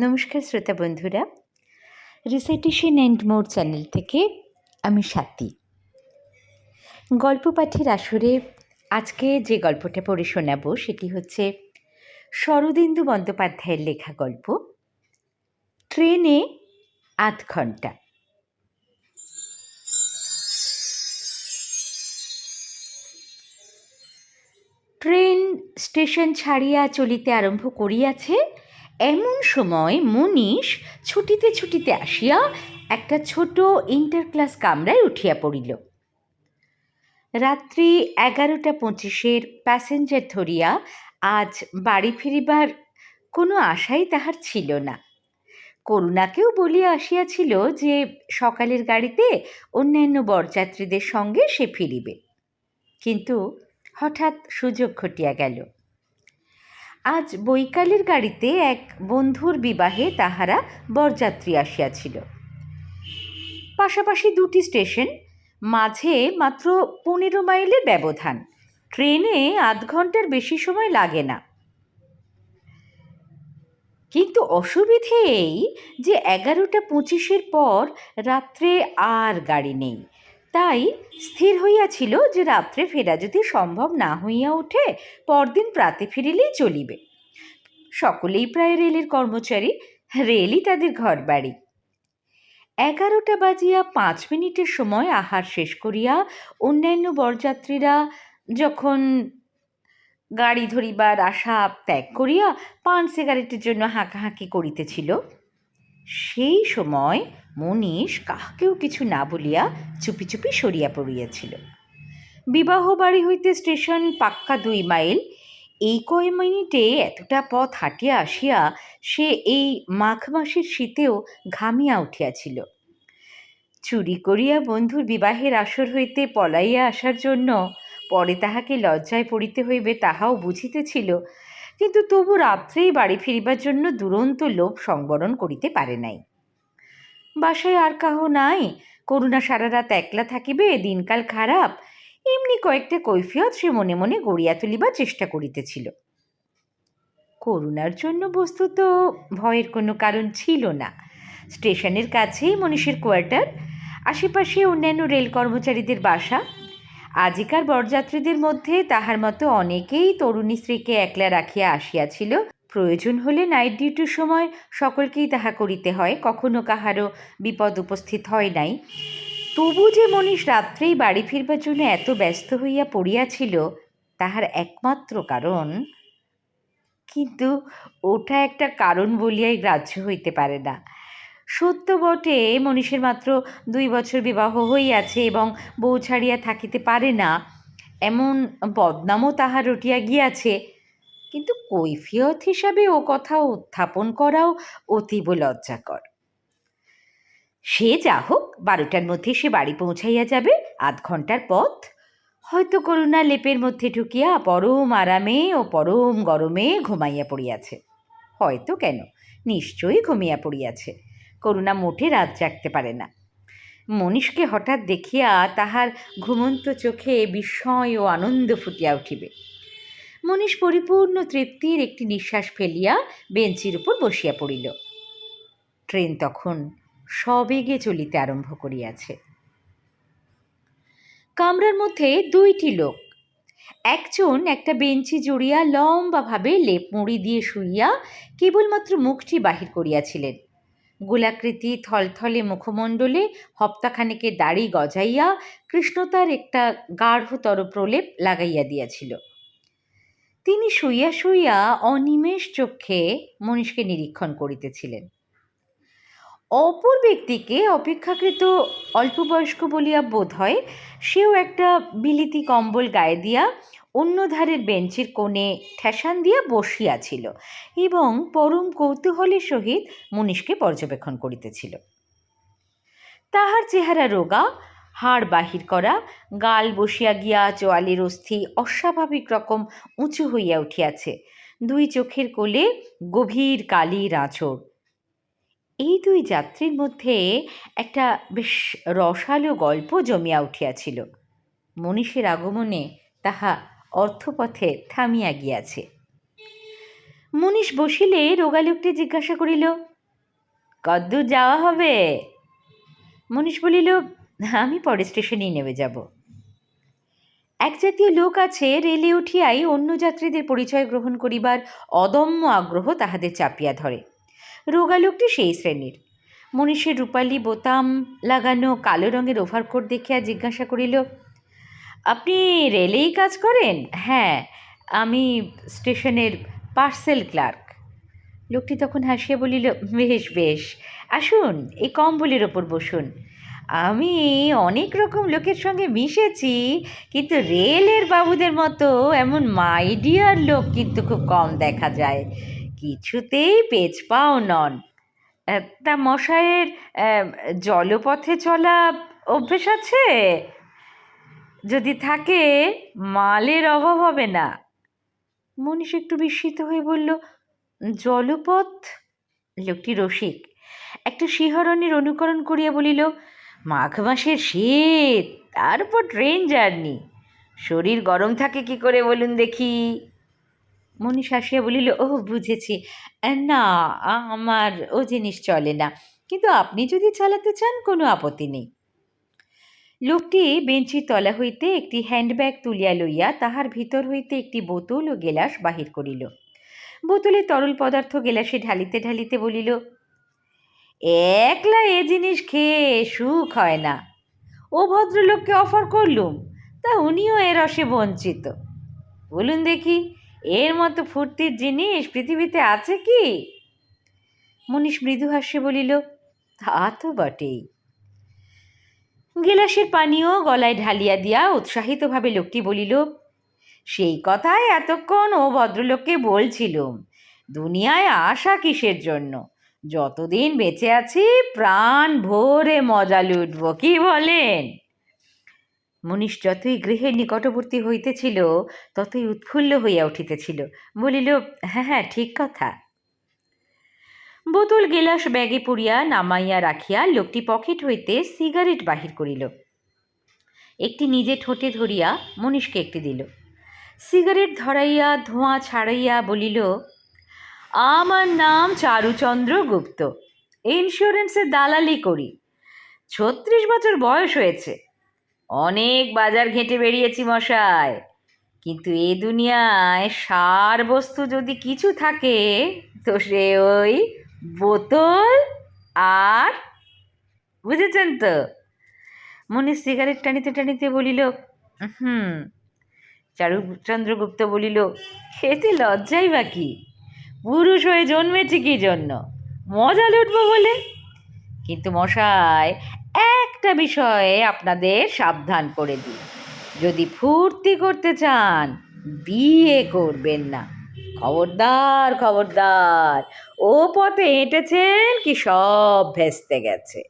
নমস্কার শ্রোতা বন্ধুরা। রিসাইটেশন অ্যান্ড মোর চ্যানেল থেকে আমি স্বাতি গল্প পাঠের আসরে আজকে যে গল্পটা পড়ে শোনাবো সেটি হচ্ছে শরদিন্দু বন্দ্যোপাধ্যায়ের লেখা গল্প, ট্রেনে আধ ঘণ্টা ট্রেন স্টেশন ছাড়িয়া চলিতে আরম্ভ করিয়াছে এমন সময় মনীষ ছুটিতে ছুটিতে আসিয়া একটা ছোট ইন্টার ক্লাস কামরায় উঠিয়া পড়িল। রাত্রি এগারোটা পঁচিশের প্যাসেঞ্জার ধরিয়া আজ বাড়ি ফিরিবার কোনো আশাই তাহার ছিল না। করুণাকেও বলিয়া আসিয়াছিল যে সকালের গাড়িতে অন্যান্য বরযাত্রীদের সঙ্গে সে ফিরিবে। কিন্তু হঠাৎ সুযোগ ঘটিয়া গেল। আজ বৈকালের গাড়িতে এক বন্ধুর বিবাহে তাহারা বরযাত্রী আসিয়াছিল। পাশাপাশি দুটি স্টেশন, মাঝে মাত্র পনেরো মাইলের ব্যবধান। ট্রেনে আধ ঘণ্টার বেশি সময় লাগে না। কিন্তু অসুবিধে এই যে এগারোটা পঁচিশের পর রাত্রে আর গাড়ি নেই। তাই স্থির হইয়াছিল যে রাত্রে ফেরা যদি সম্ভব না হইয়া ওঠে, পরদিন প্রাতে ফিরিলেই চলিবে। সকলেই প্রায় রেলের কর্মচারী, রেলই তাদের ঘর বাড়ি এগারোটা বাজিয়া পাঁচ মিনিটের সময় আহার শেষ করিয়া অন্যান্য বরযাত্রীরা যখন গাড়ি ধরিবার আশা ত্যাগ করিয়া পান সিগারেটের জন্য হাঁকাহাঁকি করিতেছিল সেই সময় মনীষ কাহাকেও কিছু না বলিয়া চুপি চুপি সরিয়া পড়িয়াছিল। বিবাহ বাড়ি হইতে স্টেশন পাক্কা দুই মাইল। এই কয় মিনিটে এতটা পথ হাঁটিয়া আসিয়া সে এই মাঘ মাসের শীতেও ঘামিয়া উঠিয়াছিল। চুরি করিয়া বন্ধুর বিবাহের আসর হইতে পলাইয়া আসার জন্য পরে তাহাকে লজ্জায় পড়িতে হইবে তাহাও বুঝিতেছিল কিন্তু তবু রাত্রেই বাড়ি ফিরিবার জন্য দুরন্ত লোভ সংবরণ করিতে পারে নাই। বাসায় আর কাহ নাই, করুণা সারা রাত একলা থাকিবে, দিনকাল খারাপ, এমনি কয়েকটা কৈফিয়ত সে মনে মনে গড়িয়া তুলিবার চেষ্টা করিতেছিল। করুণার জন্য বস্তুত ভয়ের কোনো কারণ ছিল না। স্টেশনের কাছেই মনীষের কোয়ার্টার, আশেপাশে অন্যান্য রেল কর্মচারীদের বাসা আজিকার বরযাত্রীদের মধ্যে তাহার মতো অনেকেই তরুণী স্ত্রীকে একলা রাখিয়া আসিয়াছিল। প্রয়োজন হলে নাইট ডিউটির সময় সকলকেই তাহা করিতে হয়, কখনো কাহারও বিপদ উপস্থিত হয় নাই। তবু যে মনীষ রাত্রেই বাড়ি ফিরবার জন্য এত ব্যস্ত হইয়া পড়িয়াছিল, তাহার একমাত্র কারণ। কিন্তু ওটা একটা কারণ বলিয়াই গ্রাহ্য হইতে পারে না। সত্য বটে। মনীষের মাত্র দুই বছর বিবাহ হইয়াছে এবং বউ ছাড়িয়া থাকিতে পারে না। এমন বদনামও তাহার রটিয়া গিয়াছে। কিন্তু কৈফিয়ত হিসাবে ও কথা উত্থাপন করাও অতীব লজ্জাকর। সে যা হোক, বারোটার মধ্যে সে বাড়ি পৌঁছাইয়া যাবে, আধ ঘণ্টার পথ। হয়তো করুণা লেপের মধ্যে ঢুকিয়া পরম আরামে ও পরম গরমে ঘুমাইয়া পড়িয়াছে। হয়তো কেন? নিশ্চয়ই ঘুমিয়া পড়িয়াছে। করুণা মোটে রাত জাগতে পারে না। মনীষকে হঠাৎ দেখিয়া তাহার ঘুমন্ত চোখে বিস্ময় ও আনন্দ ফুটিয়া উঠিবে। মনীষ পরিপূর্ণ তৃপ্তির একটি নিঃশ্বাস ফেলিয়া বেঞ্চির উপর বসিয়া পড়িল। ট্রেন তখন সবেগে চলিতে আরম্ভ করিয়াছে। কামরার মধ্যে দুইটি লোক, একজন একটা বেঞ্চি জড়িয়া লম্বাভাবে লেপ মুড়ি দিয়ে শুইয়া কেবলমাত্র মুখটি বাহির করিয়াছিলেন। গোলাকৃতি, থলথলে মুখমণ্ডলে হপ্তাখানেকের দাড়ি গজাইয়া কৃষ্ণতার একটা গাঢ়তর প্রলেপ লাগাইয়া দিয়াছিল। তিনি শুইয়া শুইয়া অনিমেষ চক্ষে মনীষকে নিরীক্ষণ করিতেছিলেন। অপর ব্যক্তিকে অপেক্ষাকৃত অল্প বয়স্ক বলিয়া বোধ হয়, সেও একটা বিলিতি কম্বল গায়ে দিয়া অন্য ধারের বেঞ্চের কোণে ঠেসান দিয়া বসিয়াছিল এবং পরম কৌতূহলের সহিত মনীষকে পর্যবেক্ষণ করিতেছিল। তাহার চেহারা রোগা, হাড় বাহির করা, গাল বসিয়া গিয়া চোয়ালের অস্থি অস্বাভাবিক রকম উঁচু হইয়া উঠিয়াছে। দুই চোখের কোলে গভীর কালির আঁচড় এই দুই যাত্রীর মধ্যে একটা বেশ রসালো গল্প জমিয়া উঠিয়াছিল। মনীষের আগমনে তাহা অর্থপথে থামিয়া গিয়াছে। মনীষ বসিলে রোগা লোকটি জিজ্ঞাসা করিল, কদ্দূর যাওয়া হবে? মনীষ বলিল, আমি পরে স্টেশনেই নেমে যাব। এক জাতীয় লোক আছে, রেলে উঠিয়াই অন্য যাত্রীদের পরিচয় গ্রহণ করিবার অদম্য আগ্রহ তাহাদের চাপিয়া ধরে। রোগা লোকটি সেই শ্রেণির। মনীষের রূপালী, বোতাম লাগানো, কালো রঙের ওভারকোট দেখিয়া জিজ্ঞাসা করিল আপনি রেলেই কাজ করেন? হ্যাঁ আমি স্টেশনের পার্সেল ক্লার্ক। লোকটি তখন হাসিয়া বলিল, বেশ বেশ, আসুন, এই কম্বলের ওপর বসুন। আমি অনেক রকম লোকের সঙ্গে মিশেছি, কিন্তু রেলের বাবুদের মতো এমন মাইডিয়ার লোক কিন্তু খুব কম দেখা যায়। কিছুতেই পেচ পাও নন। তা মশায়ের জলপথে চলা অভ্যেস আছে? যদি থাকে, মালের অভাব হবে না। মনীষ একটু বিস্মিত হয়ে বলল, জলপথ? লোকটি রসিক। একটা শিহরণের অনুকরণ করিয়া বলিল, মাঘ মাসের শীত, তারপর ট্রেন জার্নি। শরীর গরম থাকে কি করে বলুন দেখি? মনীষ আসিয়া বলিল ও বুঝেছি। না, আমার ও জিনিস চলে না। কিন্তু আপনি যদি চালাতে চান, কোনো আপত্তি নেই। লোকটি বেঞ্চির তলা হইতে একটি হ্যান্ডব্যাগ তুলিয়া লইয়া তাহার ভিতর হইতে একটি বোতল ও গেলাস বাহির করিল। বোতলে তরল পদার্থ গেলাসে ঢালিতে ঢালিতে বলিল, একলা এ জিনিস খেয়ে সুখ হয় না। ও ভদ্রলোককে অফার করলুম, তা উনিও এ রসে বঞ্চিত। বলুন দেখি, এর মতো ফুর্তির জিনিস পৃথিবীতে আছে কি? মনীষ মৃদু হাস্যে বলিল, তা তো বটেই। গেলাসের পানীয় গলায় ঢালিয়া দিয়া উৎসাহিতভাবে লোকটি বলিল, সেই কথাই এতক্ষণ ও ভদ্রলোককে বলছিলুম। দুনিয়ায় আশা কিসের জন্য? যতদিন বেঁচে আছি, প্রাণ ভরে মজা লুটব, কি বলেন? মনীষ যতই গৃহের নিকটবর্তী হইতেছিল, ততই উৎফুল্ল হইয়া উঠিতেছিল। বলিল হ্যাঁ হ্যাঁ ঠিক কথা। বোতল, গেলাস ব্যাগে পুড়িয়া নামাইয়া রাখিয়া লোকটি পকেট হইতে সিগারেট বাহির করিল। একটি নিজে ঠোঁটে ধরিয়া মনীষকে একটি দিল। সিগারেট ধরাইয়া, ধোঁয়া ছাড়াইয়া বলিল, আমার নাম চারুচন্দ্র গুপ্ত। ইন্স্যুরেন্সের দালালি করি। ছত্রিশ বছর বয়স হয়েছে। অনেক বাজার ঘেঁটে বেরিয়েছি মশাই কিন্তু এ দুনিয়ায় সার বস্তু যদি কিছু থাকে, তো সে ওই বোতল আর বুঝেছেন তো? মনে সিগারেট টানিতে টানিতে বলিল, হুম। চারুচন্দ্রগুপ্ত বলিল, খেতে লজ্জাই বা কি? পুরুষ হয়ে জন্মেছি কি জন্য? মজা লুটবো বলে? কিন্তু মশাই, একটা বিষয়ে আপনাদের সাবধান করে দিই। যদি ফুর্তি করতে চান, বিয়ে করবেন না। খবরদার খবরদার। ও পথে হেঁটেছেন কি সব ভেস্তে গেছে।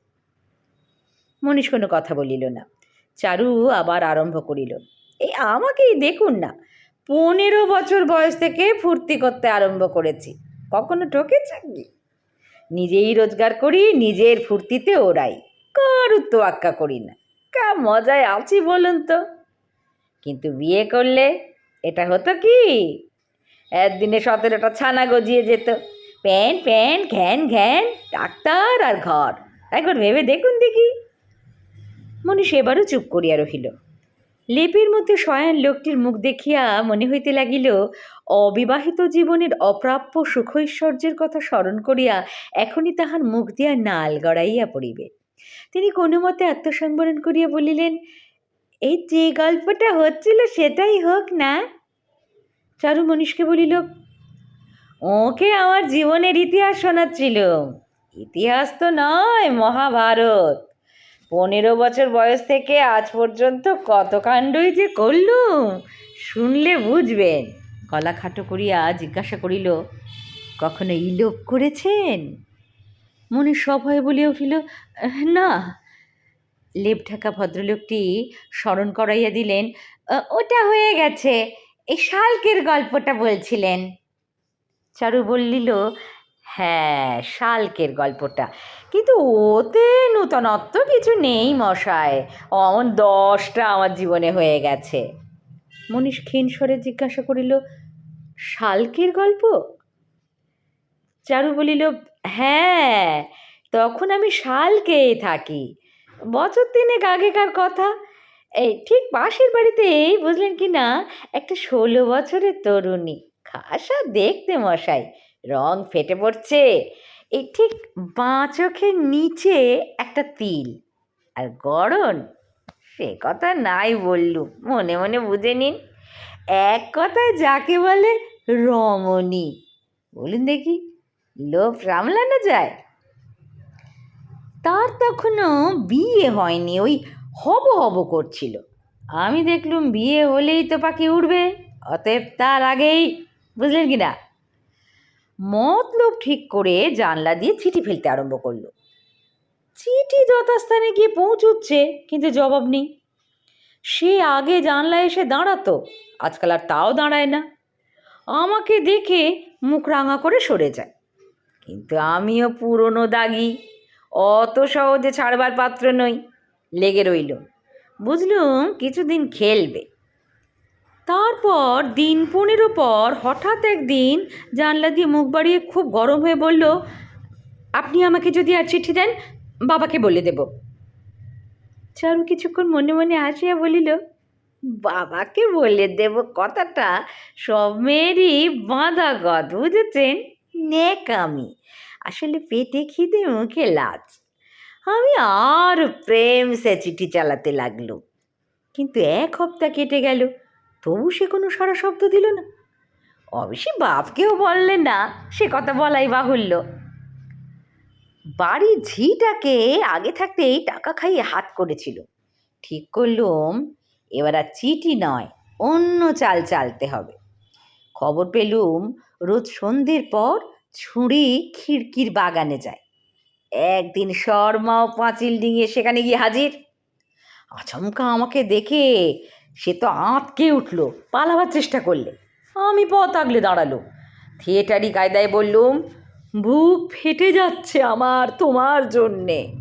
মনীষ কোনো কথা বলিল না। চারু আবার আরম্ভ করিল এই আমাকেই দেখুন না, পনেরো বছর বয়স থেকে ফুর্তি করতে আরম্ভ করেছি। কখনো ঠকেছে কি? নিজেই রোজগার করি, নিজের ফুর্তিতে ওরাই কারুর তো আক্কা করি না? কা মজায় আছি বলুন তো? কিন্তু বিয়ে করলে এটা হতো কি? একদিনে সতেরোটা ছানা গজিয়ে যেত। প্যান প্যান, ঘ্যান ঘ্যান, ডাক্তার আর ঘর। একবার ভেবে দেখুন দেখি। মনে সেবারও চুপ করিয়া রহিল। লেপের মধ্যে শয়ান লোকটির মুখ দেখিয়া মনে হইতে লাগিল, অবিবাহিত জীবনের অপ্রাপ্য সুখৈশ্বর্যের কথা স্মরণ করিয়া এখনই তাহার মুখ দিয়া নাল গড়াইয়া পড়িবে। তিনি কোনো মতে আত্মসংবরণ করিয়া বলিলেন, এই যে গল্পটা হচ্ছিল সেটাই হোক না। চারু মনীষকে বলিল, ওকে আমার জীবনের ইতিহাস শোনাচ্ছিল। ইতিহাস তো নয়, মহাভারত। পনেরো বছর বয়স থেকে আজ পর্যন্ত কত কাণ্ডই যে করলুম, শুনলে বুঝবেন। গলা খাটো করিয়া জিজ্ঞাসা করিল, কখনো ইলোপ করেছেন? মনে সভয়ে বলিয়া উঠিল, না। লেপ ঢাকা ভদ্রলোকটি স্মরণ করাইয়া দিলেন, ওটা হয়ে গেছে। এই শালকের গল্পটা বলছিলেন। চারু বললিল হ্যাঁ শালকের গল্পটা। কিন্তু ওতে নূতনত্ব কিছু নেই মশায় অমন দশটা আমার জীবনে হয়ে গেছে। মনীষ ক্ষীণ স্বরে জিজ্ঞাসা করিল, শালকের গল্প? চারু বলিল হ্যাঁ তখন আমি শালকেই থাকি। বছর তিনেক আগেকার কথা। এই ঠিক পাশের বাড়িতেই বুঝলেন কি না, একটা ষোলো বছরের তরুণী। খাসা দেখতে মশাই, রং ফেটে পড়ছে। এই ঠিক বাঁ চোখের নিচে একটা তিল। আর গড়ন, সে কথা নাই বললুম, মনে মনে বুঝে নিন। এক কথায় যাকে বলে রমণী। বলুন দেখি, লোভ সামলানো যায়? তার তখনও বিয়ে হয়নি, ওই হব হব করছিল। আমি দেখলুম বিয়ে হলেই তো পাখি উঠবে অতএব তার আগেই, বুঝলেন কি না? মতলব ঠিক করে জানলা দিয়ে চিঠি ফেলতে আরম্ভ করল। চিঠি যথাস্থানে গিয়ে পৌঁছুচ্ছে, কিন্তু জবাব নেই। সে আগে জানলা এসে দাঁড়াতো, আজকাল আর তাও দাঁড়ায় না। আমাকে দেখে মুখ রাঙা করে সরে যায়। কিন্তু আমিও পুরনো দাগি, অত সহজে ছাড়বার পাত্র নই। লেগে রইল। বুঝলুম কিছুদিন খেলবে। তারপর দিন পনেরো পর হঠাৎ একদিন জানলা দিয়ে মুখ বাড়িয়ে খুব গরম হয়ে বলল, আপনি আমাকে যদি আর চিঠি দেন, বাবাকে বলে দেব। চারু কিছুক্ষণ মনে মনে হাসিয়া বলিল, বাবাকে বলে দেব? কথাটা সব মেয়েরই বাঁধা গদ, বুঝেছেন? নেকামি আসলে পেটে খিদে, মুখে লাজ। আমি আর প্রেম সে চিঠি চালাতে লাগল। কিন্তু এক হপ্তাহ কেটে গেল, তবু সে কোনো সারা শব্দ দিল না। অবশ্যই বাপকেও বললে না, সে কথা বলাই বাহুল্য। বাড়ির ঝিটাকে আগে থাকতেই টাকা খাইয়ে হাত করেছিল। ঠিক করলুম, এবার আর চিঠি নয়, অন্য চাল চালতে হবে। খবর পেলুম, রোজ সন্ধ্যের পর ছুঁড়ি খিড়কির বাগানে যায়। একদিন শর্মা ও পাঁচিল ডিঙিয়ে সেখানে গিয়ে হাজির। আচমকা আমাকে দেখে সে তো আঁতকে উঠল, পালাবার চেষ্টা করলে। আমি পথ আগলে দাঁড়াল। থিয়েটারি কায়দায় বললুম বুক ফেটে যাচ্ছে আমার তোমার জন্যে।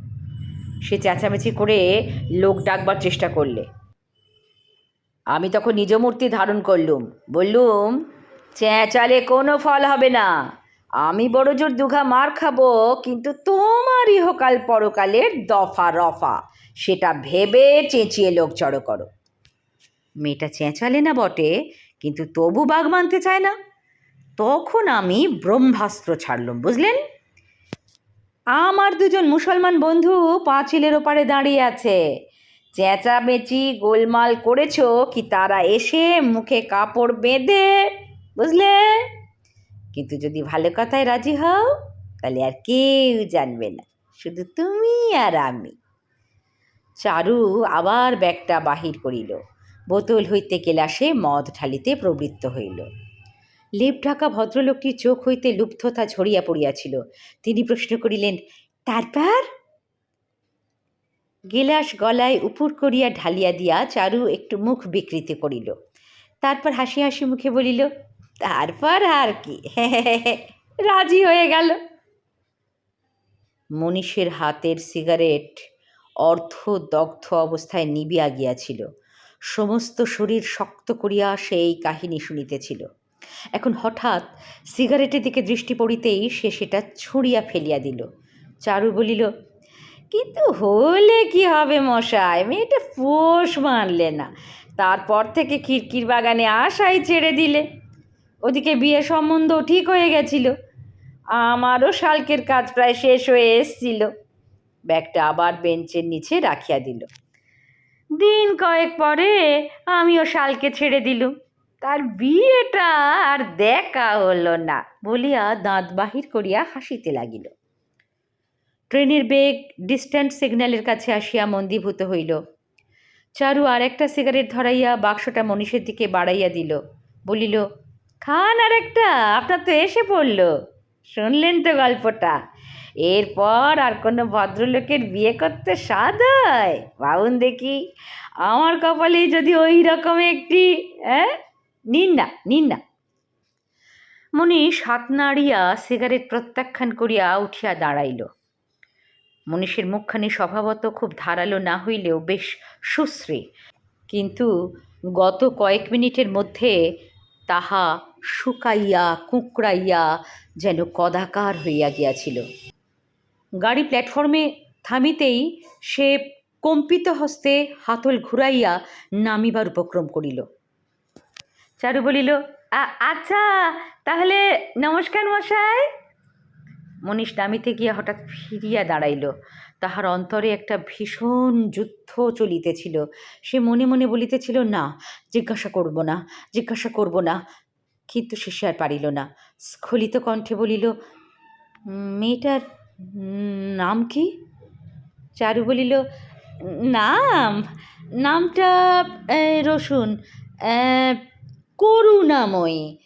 সে চেঁচামেচি করে লোক ডাকবার চেষ্টা করলে। আমি তখন নিজ মূর্তি ধারণ করলুম। বললুম, চেঁচালে কোনো ফল হবে না। আমি বড় জোর দুঘা মার খাব, কিন্তু তোমার ইহকাল পরকালের দফা রফা। সেটা ভেবে চেঁচিয়ে লোক জড়ো করো। মেয়েটা চেঁচালে না বটে, কিন্তু তবু বাঘ মানতে চায় না। তখন আমি ব্রহ্মাস্ত্র ছাড়লুম, বুঝলেন? আমার দুজন মুসলমান বন্ধু পাঁচিলের ওপারে দাঁড়িয়ে আছে। চেঁচামেচি গোলমাল করেছ কি তারা এসে মুখে কাপড় বেঁধে, বুঝলে? কিন্তু যদি ভালো কথায় রাজি হও, তাহলে আর কেউ জানবে না, শুধু তুমি আর আমি। চারু আবার ব্যাগটা বাহির করিল। বোতল হইতে গেলাসে মদ ঢালিতে প্রবৃত্ত হইল। লেপ ঢাকা ভদ্রলোকটির চোখ হইতে লুপ্ততা ঝরিয়া পড়িয়াছিল। তিনি প্রশ্ন করিলেন, তারপর? গেলাস গলায় উপর করিয়া ঢালিয়া দিয়া চারু একটু মুখ বিকৃতি করিল। তারপর হাসি হাসি মুখে বলিল তারপর আর কি। রাজি হয়ে গেল। মনীষের হাতের সিগারেট অর্ধদগ্ধ অবস্থায় নিবিয়া গিয়াছিল। সমস্ত শরীর শক্ত করিয়া সে এই কাহিনী শুনিতেছিল। এখন হঠাৎ সিগারেটের দিকে দৃষ্টি পড়িতেই সে সেটা ছুঁড়িয়া ফেলিয়া দিল। চারু বলিল কিন্তু হলে কি হবে মশাই? মেয়েটা পোষ মানলে না। তারপর থেকে খিড়কির বাগানে আশাই ছেড়ে দিলে। ওদিকে বিয়ে সম্বন্ধ ঠিক হয়ে গেছিল। আমারও শালকের কাজ প্রায় শেষ হয়ে এসছিল। ব্যাগটা আবার বেঞ্চের নিচে রাখিয়া দিল। দিন কয়েক পরে আমিও শালকে ছেড়ে দিলুম। তার বিয়েটা আর দেখা হলো না বলিয়া দাঁত বাহির করিয়া হাসিতে লাগিল। ট্রেনের বেগ ডিস্ট্যান্ট সিগন্যালের কাছে আসিয়া মন্দীভূত হইল। চারু আর একটা সিগারেট ধরাইয়া বাক্সটা মনীষের দিকে বাড়াইয়া দিল। বলিল খান আর একটা আপনার তো এসে পড়ল। শুনলেন তো গল্পটা। এরপর আর কোনো ভদ্রলোকের বিয়ে করতে স্বাদ হয়? ভাবুন দেখি। আমার কপালে যদি ওই রকম একটি হ্যাঁ নিন না নিন না মনীষ হাত নাড়িয়া সিগারেট প্রত্যাখ্যান করিয়া উঠিয়া দাঁড়াইল। মনীষের মুখখানি স্বভাবত খুব ধারালো না হইলেও বেশ সুশ্রী। কিন্তু গত কয়েক মিনিটের মধ্যে তাহা শুকাইয়া কুঁকড়াইয়া যেন কদাকার হইয়া গিয়াছিল। গাড়ি প্ল্যাটফর্মে থামিতেই সে কম্পিত হস্তে হাতল ঘুরাইয়া নামিবার উপক্রম করিল। চারু বলিল, "আ- আচ্ছা তাহলে নমস্কার মশাই। মনীষ নামিতে গিয়া হঠাৎ ফিরিয়া দাঁড়াইল। তাহার অন্তরে একটা ভীষণ যুদ্ধ চলিতেছিল। সে মনে মনে বলিতেছিল, না, জিজ্ঞাসা করব না, জিজ্ঞাসা করব না। কিন্তু শেষে আর পারিল না। স্খলিত কণ্ঠে বলিল, মেয়েটার নাম কি? চারু বলিল, নাম, নামটা রসুন করুণাময়ী।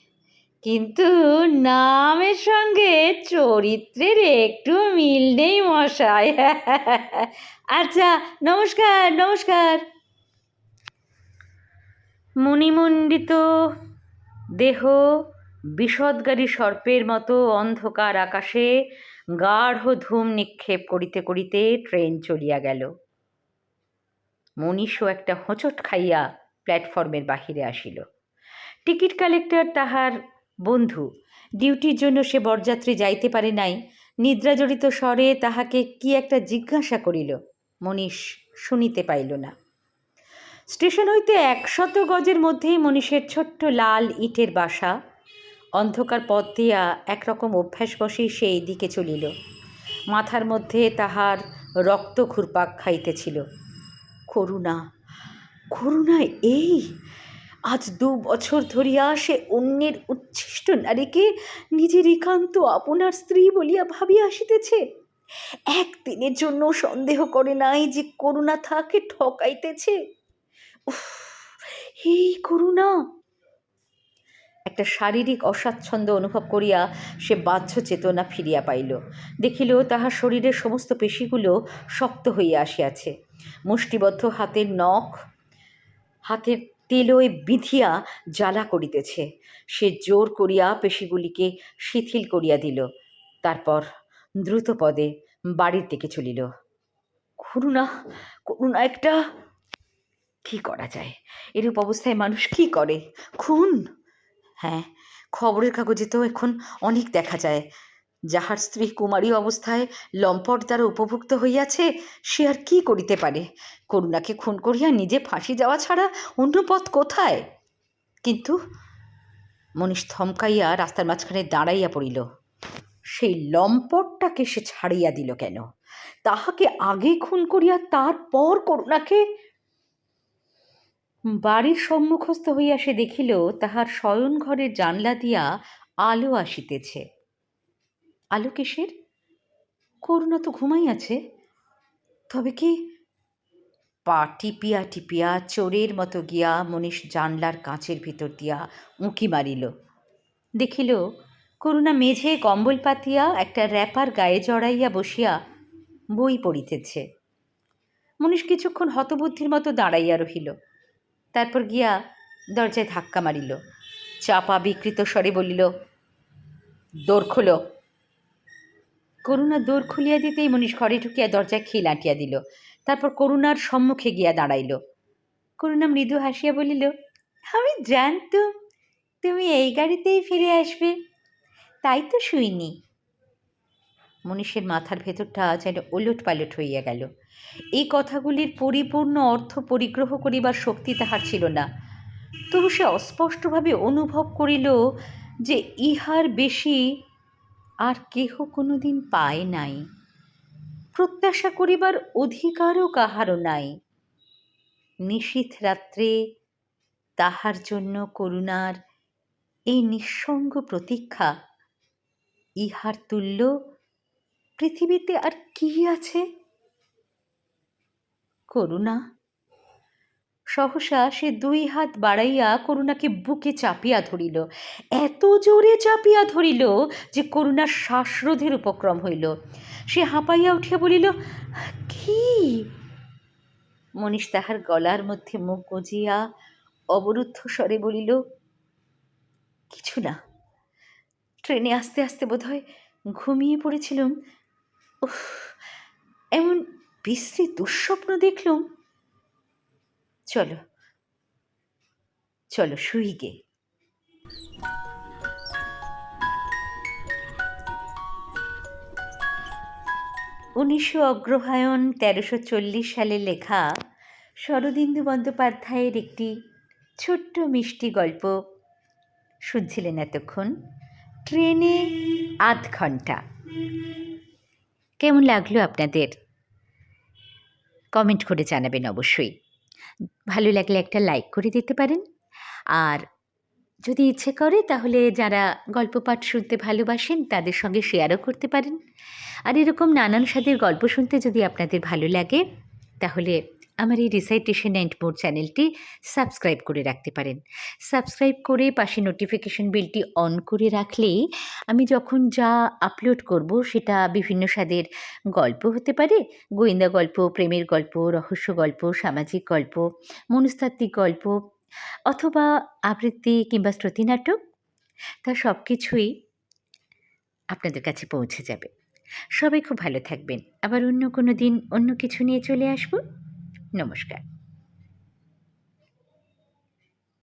কিন্তু নামের সঙ্গে চরিত্রের একটু মিল নেই, মশাই। আচ্ছা নমস্কার নমস্কার। মণিমণ্ডিত দেহ বিষদগারী সর্পের মতো অন্ধকার আকাশে গাঢ় ধূম নিক্ষেপ করিতে করিতে ট্রেন চলিয়া গেল। মনীষও একটা হোঁচট খাইয়া প্ল্যাটফর্মের বাহিরে আসিল। টিকিট কালেক্টর তাহার বন্ধু, ডিউটির জন্য সে বরযাত্রী যাইতে পারে নাই। নিদ্রাজড়িত স্বরে তাহাকে কি একটা জিজ্ঞাসা করিল। মনীষ শুনিতে পাইল না। স্টেশন হইতে একশত গজের মধ্যেই মনীষের ছোট্ট লাল ইটের বাসা। অন্ধকার পথ দিয়া একরকম অভ্যাস বসেই সে দিকে চলিল। মাথার মধ্যে তাহার রক্ত ঘুরপাক খাইতেছিল। করুণা করুণা এই আজ দু বছর ধরিয়া সে অন্যের উচ্ছিষ্ট নারীকে নিজের একান্ত আপনার স্ত্রী বলিয়া ভাবিয়া আসিতেছে। একদিনের জন্য সন্দেহ করে নাই যে করুণা তাকে ঠকাইতেছে। উফ, এই করুণা! একটা শারীরিক অস্বাচ্ছন্দ্য অনুভব করিয়া সে বাহ্য চেতনা ফিরিয়া পাইল। দেখিল তাহার শরীরের সমস্ত পেশিগুলো শক্ত হইয়া আসিয়াছে। মুষ্টিবদ্ধ হাতের নখ, হাতের তেলোয় বিধিয়া জ্বালা করিতেছে। সে জোর করিয়া পেশিগুলিকে শিথিল করিয়া দিল। তারপর দ্রুত পদে বাড়ির দিকে চলিল। করুণা করুণা একটা, কি করা যায়? এরূপ অবস্থায় মানুষ কি করে? খুন? হ্যাঁ খবরের কাগজে তো এখন অনেক দেখা যায়। যাহার স্ত্রী কুমারী অবস্থায় লম্পট দ্বারা উপভুক্ত হইয়াছে, সে আর কি করিতে পারে? করুণাকে খুন করিয়া নিজে ফাঁসি যাওয়া ছাড়া অন্য পথ কোথায়? কিন্তু মনীষ থমকাইয়া রাস্তার মাঝখানে দাঁড়াইয়া পড়িল। সেই লম্পটটাকে সে ছাড়িয়া দিল কেন? তাহাকে আগে খুন করিয়া তারপর করুণাকে? বাড়ির সম্মুখস্থ হইয়া সে দেখিল, তাহার শয়ন ঘরের জানলা দিয়া আলো আসিতেছে। আলো কিসের করুণা তো ঘুমাইয়াছে তবে কি? পা টিপিয়া টিপিয়া চোরের মতো গিয়া মনীষ জানলার কাঁচের ভিতর দিয়া উঁকি মারিল। দেখিল, করুণা মেঝে কম্বল পাতিয়া একটা র্যাপার গায়ে জড়াইয়া বসিয়া বই পড়িতেছে। মনীষ কিছুক্ষণ হতবুদ্ধির মতো দাঁড়াইয়া রহিল। তারপর গিয়া দরজায় ধাক্কা মারিল। চাপা বিকৃত স্বরে বলিল, দোর খোলো। করুণা দোর খুলিয়া দিতেই মনীষ ঘরে ঢুকিয়া দরজায় খিল আঁটিয়া দিল। তারপর করুণার সম্মুখে গিয়া দাঁড়াইল। করুণা মৃদু হাসিয়া বলিল, আমি জানতুম তুমি এই গাড়িতেই ফিরে আসবে। তাই তো শুইনি। মনীষের মাথার ভেতরটা যেন ওলট পালট হইয়া গেল। এই কথাগুলির পরিপূর্ণ অর্থ পরিগ্রহ করিবার শক্তি তাহার ছিল না। তবু সে অস্পষ্টভাবে অনুভব করিল যে ইহার বেশি আর কেহ কোনোদিন পায় নাই। প্রত্যাশা করিবার অধিকারও কাহারও নাই। নিশীথ রাত্রে তাহার জন্য করুণার এই নিঃসঙ্গ প্রতীক্ষা ইহার তুল্য? পৃথিবীতে আর কি আছে? করুণা সহসা সে দুই হাত বাড়াইয়া করুণাকে বুকে চাপিয়া ধরিল। এত জোরে চাপিয়া ধরিল যে করুণার শ্বাসরোধের উপক্রম হইল। সে হাঁপাইয়া উঠিয়া বলিল, কি? মনীষ তাহার গলার মধ্যে মুখ গজিয়া অবরুদ্ধ স্বরে বলিল, কিছু না। ট্রেনে আস্তে আস্তে বোধহয় ঘুমিয়ে পড়েছিলাম। এমন বিশ্রী দুঃস্বপ্ন দেখলুম চলো। চলো, শুই গে। উনিশশো অগ্রহায়ণ তেরোশো চল্লিশ সালে লেখা শরদিন্দু বন্দ্যোপাধ্যায়ের একটি ছোট্ট মিষ্টি গল্প শুনছিলেন এতক্ষণ। ট্রেনে আধ ঘণ্টা কেমন লাগল আপনাদের? কমেন্ট করে জানাবেন অবশ্যই। ভালো লাগলে একটা লাইক করে দিতে পারেন। আর যদি ইচ্ছে করে তাহলে যারা গল্প পাঠ শুনতে ভালোবাসেন তাদের সঙ্গে শেয়ারও করতে পারেন। আর এরকম নানান স্বাদের গল্প শুনতে যদি আপনাদের ভালো লাগে, তাহলে আমার এই রিসাইটেশন অ্যান্ড মোর চ্যানেলটি সাবস্ক্রাইব করে রাখতে পারেন। সাবস্ক্রাইব করে পাশে নোটিফিকেশন বিলটি অন করে রাখলেই আমি যখন যা আপলোড করব সেটা বিভিন্ন স্বাদের গল্প হতে পারে। গোয়েন্দা গল্প, প্রেমের গল্প, রহস্য গল্প, সামাজিক গল্প, মনস্তাত্ত্বিক গল্প অথবা আবৃত্তি কিংবা শ্রুতি নাটক, তা সব কিছুই আপনাদের কাছে পৌঁছে যাবে। সবাই খুব ভালো থাকবেন। আবার অন্য কোনো দিন অন্য কিছু নিয়ে চলে আসব। নমস্কার।